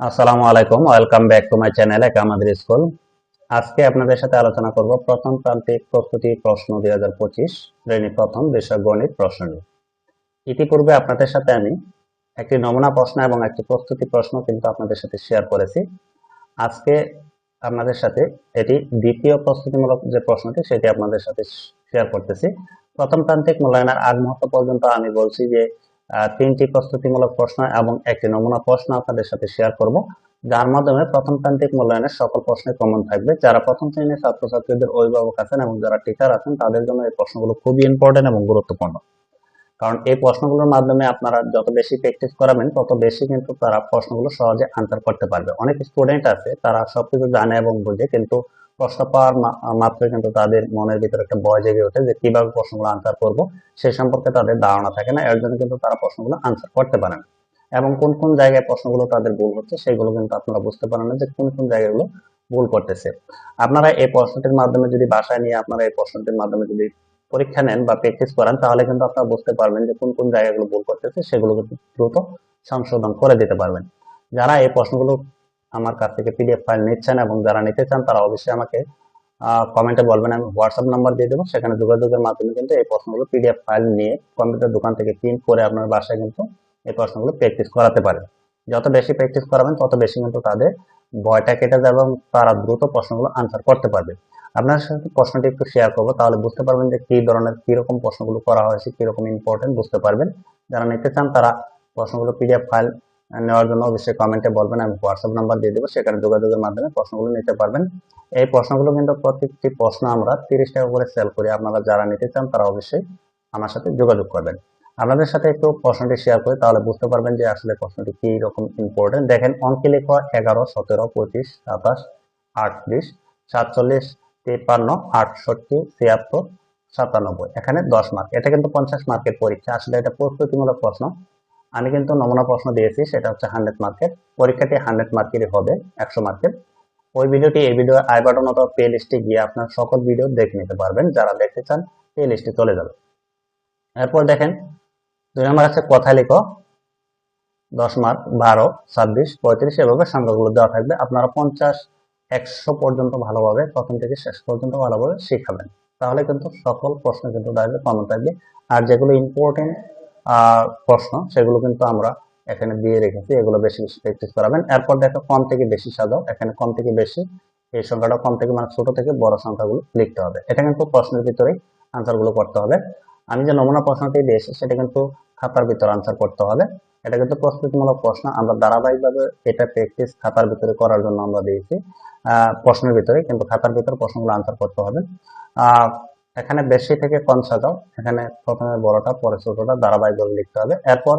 আসসালামু আলাইকুম, welcome back to my channel আমাদের স্কুল। আজকে আপনাদের সাথে আলোচনা করব প্রথম প্রান্তিক প্রস্তুতি প্রশ্ন দুই হাজার পঁচিশ, শ্রেণি প্রথম বিষয় গণিত প্রশ্ন ইতিপূর্বে আপনাদের সাথে আমি একটি নমুনা প্রশ্ন এবং একটি প্রস্তুতি প্রশ্ন কিন্তু আপনাদের সাথে শেয়ার করেছি। আজকে আপনাদের সাথে এটি দ্বিতীয় প্রস্তুতিমূলক যে প্রশ্নটি, সেটি আপনাদের সাথে শেয়ার করতেছি। প্রথম প্রান্তিক মূল্যায়নের আগ মুহূর্ত পর্যন্ত আমি বলছি যে তিনটি প্রস্তুতিমূলক প্রশ্ন এবং একটি নমুনা প্রশ্ন আপনাদের সাথে শেয়ার করব। যার মাধ্যমে প্রথম প্রান্তিক মূল্যায়নের সকল প্রশ্নে কমন থাকবে। যারা প্রথম শ্রেণির ছাত্রছাত্রীদের অভিভাবক আছেন এবং যারা টিচার আছেন, তাদের জন্য এই প্রশ্নগুলো খুবই ইম্পর্টেন্ট এবং গুরুত্বপূর্ণ। কারণ এই প্রশ্নগুলোর মাধ্যমে আপনারা যত বেশি প্র্যাকটিস করাবেন, তত বেশি কিন্তু তারা প্রশ্নগুলো সহজে আনসার করতে পারবে। অনেক স্টুডেন্ট আছে, তারা সবকিছু জানে এবং বুঝে, কিন্তু প্রশ্ন পাওয়ার মাত্র কিন্তু তাদের মনের ভিতরে একটা ভয় জেগে ওঠে যে কীভাবে প্রশ্নগুলো আনসার করব। সে সম্পর্কে তাদের ধারণা থাকে না এর জন্য কিন্তু তারা প্রশ্নগুলো আনসার করতে পারে না। এবং কোন কোন জায়গায় প্রশ্নগুলো তাদের ভুল হচ্ছে সেগুলো কিন্তু আপনারা বুঝতে পারেন না যে কোন কোন জায়গাগুলো ভুল করতেছে। আপনারা এই প্রশ্নটির মাধ্যমে যদি বাসায় নিয়ে আপনারা এই প্রশ্নটির মাধ্যমে যদি পরীক্ষা নেন বা প্র্যাকটিস করেন, তাহলে কিন্তু আপনারা বুঝতে পারবেন যে কোন কোন জায়গাগুলো ভুল করতেছে সেগুলো কিন্তু দ্রুত সংশোধন করে দিতে পারবেন। যারা এই প্রশ্নগুলো আমার কাছ থেকে পিডিএফ ফাইল নিচ্ছেন এবং যারা নিতে চান, তারা অবশ্যই আমাকে কমেন্টে বলবেন। আমি হোয়াটসঅ্যাপ নাম্বার দিয়ে দেবো। সেখানে যোগাযোগের মাধ্যমে কিন্তু এই প্রশ্নগুলো পিডিএফ ফাইল নিয়ে কম্পিউটার দোকান থেকে প্রিন্ট করে আপনার বাসায় কিন্তু এই প্রশ্নগুলো প্র্যাকটিস করাতে পারেন। যত বেশি প্র্যাকটিস করাবেন, তত বেশি কিন্তু তাদের ভয়টা কেটে যাবে এবং তারা দ্রুত প্রশ্নগুলো আনসার করতে পারবে। আপনার সাথে প্রশ্নটি একটু শেয়ার করব, তাহলে বুঝতে পারবেন যে কি ধরনের কীরকম প্রশ্নগুলো করা হয়েছে কীরকম ইম্পর্টেন্ট বুঝতে পারবেন। যারা নিতে চান, তারা প্রশ্নগুলো পিডিএফ ফাইল নেওয়ার জন্য অবশ্যই কমেন্টে বলবেন, আমি হোয়াটসঅ্যাপ নাম্বার দিয়ে দেবো, সেখানে যোগাযোগের মাধ্যমে প্রশ্নগুলো নিতে পারবেন। এই প্রশ্নগুলো কিন্তু প্রত্যেকটি প্রশ্ন আমরা তিরিশ টাকা করে সেল করি আপনারা যারা নিতে চান, তারা অবশ্যই আমার সাথে যোগাযোগ করবেন। আপনাদের সাথে একটু প্রশ্নটি শেয়ার করি, তাহলে বুঝতে পারবেন যে আসলে প্রশ্নটি কি রকম ইম্পর্টেন্ট দেখেন অঙ্কে লেখা এগারো, সতেরো, পঁচিশ, সাতাশ, আটত্রিশ, সাতচল্লিশ, তিপ্পান্ন, আটষট্টি, ছিয়াত্তর, সাতানব্বই। এখানে দশ মার্ক এটা কিন্তু পঞ্চাশ মার্কের পরীক্ষা। আসলে এটা প্রস্তুতিমূলক প্রশ্ন। আমি কিন্তু নমুনা প্রশ্ন দিয়েছি, সেটা হচ্ছে হান্ড্রেড মার্কের পরীক্ষাটি হান্ড্রেড মার্কেরই হবে, একশো মার্কের ওই ভিডিওটি, এই ভিডিও আই বাটন অথবা প্লে লিস্টে গিয়ে আপনার সকল ভিডিও দেখে নিতে পারবেন। যারা দেখতে চান প্লে লিস্টে চলে যাবে। এরপর দেখেন, দুই নম্বর আছে, কথা লিখো। দশ মার্ক বারো, ছাব্বিশ, পঁয়ত্রিশ, এভাবে সংখ্যাগুলো দেওয়া থাকবে আপনারা পঞ্চাশ, একশো পর্যন্ত ভালোভাবে, প্রথম থেকে শেষ পর্যন্ত ভালোভাবে শিখাবেন। তাহলে কিন্তু সকল প্রশ্ন কিন্তু দাঁড়াবে কমন থাকবে। আর যেগুলো ইম্পর্টেন্ট প্রশ্ন সেগুলো কিন্তু আমরা এখানে দিয়ে রেখেছি এগুলো বেশি বেশি প্র্যাকটিস করাবেন। এরপর দেখো কম থেকে বেশি সাজাও এখানে কম থেকে বেশি এই সংখ্যাটা কম থেকে মানে ছোট থেকে বড় সংখ্যাগুলো লিখতে হবে। এটা কিন্তু প্রশ্নের ভিতরেই আনসারগুলো করতে হবে। আমি যে নমুনা প্রশ্নটি দিয়েছি সেটা কিন্তু খাতার ভিতরে আনসার করতে হবে। এটা কিন্তু প্রস্তুতিমূলক প্রশ্ন আমরা ধারাবাহিকভাবে এটা প্র্যাকটিস খাতার ভিতরে করার জন্য আমরা দিয়েছি। আহ, প্রশ্নের ভিতরে কিন্তু খাতার ভিতরে প্রশ্নগুলো আনসার করতে হবে। এখানে বেশি থেকে কম সাজাও এখানে প্রথমে বড়টা পরে ছোটটা, ধারাবাহিকভাবে লিখতে হবে। এরপর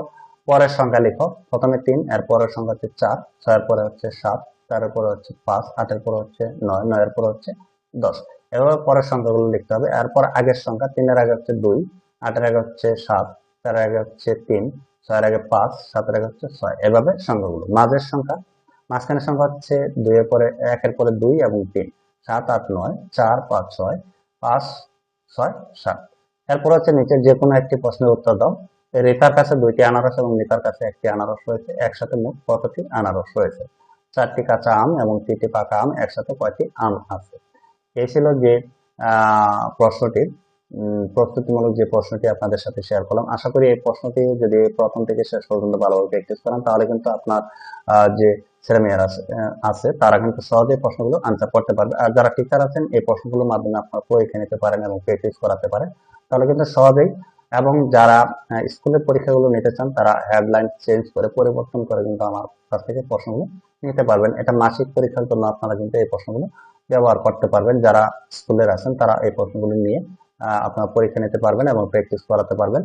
পরের সংখ্যা লিখো। প্রথমে তিন এর পরের সংখ্যা হচ্ছে চার, ছয়ের পরে হচ্ছে সাত, চারের পরে হচ্ছে পাঁচ, আটের পরে হচ্ছে নয়, নয়ের পরে হচ্ছে দশ। এভাবে পরের সংখ্যাগুলো লিখতে হবে। এরপর আগের সংখ্যা, তিনের আগে হচ্ছে দুই, আটের আগে হচ্ছে সাত তার আগে হচ্ছে তিন, ছয়ের আগে পাঁচ, সাতের আগে হচ্ছে ছয়। এভাবে সংখ্যাগুলো। মাঝের সংখ্যা, মাঝখানের সংখ্যা হচ্ছে দুইয়ের পরে, একের পরে দুই এবং তিন। সাত, আট, নয়, চার, পাঁচ, ছয়, পাঁচ এরপর হচ্ছে নিচের যে কোনো একটি প্রশ্নের উত্তর দাও। কাছে দুইটি আনারস এবং কাছে একটি আনারস রয়েছে। একসাথে মোট কতটি আনারস রয়েছে? চারটি কাঁচা আম এবং তিনটি পাকা আম একসাথে কয়টি আম আছে? এই ছিল যে উম, প্রস্তুতিমূলক যে প্রশ্নটি আপনাদের সাথে শেয়ার করলাম। আশা করি এই প্রশ্নটি যদি প্রথম থেকে শেষ পর্যন্ত ভালোভাবে প্র্যাকটিস করেন তাহলে কিন্তু আপনার যে ছেলেমেয়েরা আছে তারা কিন্তু সহজে প্রশ্নগুলো আনসার করতে পারবে। আর যারা টিচার আছেন, এই প্রশ্নগুলোর মাধ্যমে আপনারা পরীক্ষা নিতে পারেন এবং প্র্যাকটিস করাতে পারেন। তাহলে কিন্তু সহজেই, এবং যারা স্কুলের পরীক্ষাগুলো নিতে চান, তারা হেডলাইন চেঞ্জ করে, পরিবর্তন করে কিন্তু আমার কাছ থেকে প্রশ্নগুলো নিতে পারবেন। এটা মাসিক পরীক্ষার জন্য আপনারা কিন্তু এই প্রশ্নগুলো ব্যবহার করতে পারবেন। যারা স্কুলের আছেন, তারা এই প্রশ্নগুলো নিয়ে আপনারা পরীক্ষা নিতে পারবেন এবং প্র্যাকটিস করাতে পারবেন।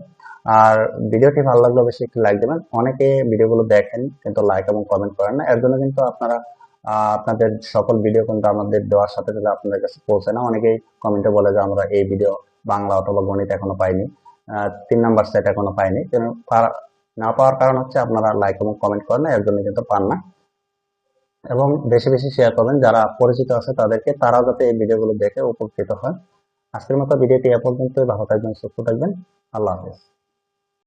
আর ভিডিওটি ভালো লাগলে অবশ্যই একটু লাইক দেবেন। অনেকে ভিডিওগুলো দেখেন কিন্তু লাইক এবং কমেন্ট করেন না। এর জন্য কিন্তু আপনারা আপনাদের সকল ভিডিও কিন্তু আমাদের দেওয়ার সাথে সাথে আপনাদের কাছে পৌঁছে না। অনেকেই কমেন্টে বলে যে, আমরা এই ভিডিও বাংলা অথবা গণিত এখনও পাইনি। তিন নাম্বার সেট এখনও পাইনি। কিন্তু না পাওয়ার কারণ হচ্ছে আপনারা লাইক এবং কমেন্ট করেন না, এর জন্য কিন্তু পান না। এবং বেশি বেশি শেয়ার করবেন। যারা পরিচিত আছে তাদেরকে তারা যাতে এই ভিডিওগুলো দেখে উপকৃত হয়। আজকের মতো ভিডিওটি এ পর্যন্ত ভালো থাকবেন সুস্থ থাকবেন। আল্লাহ হাফেজ।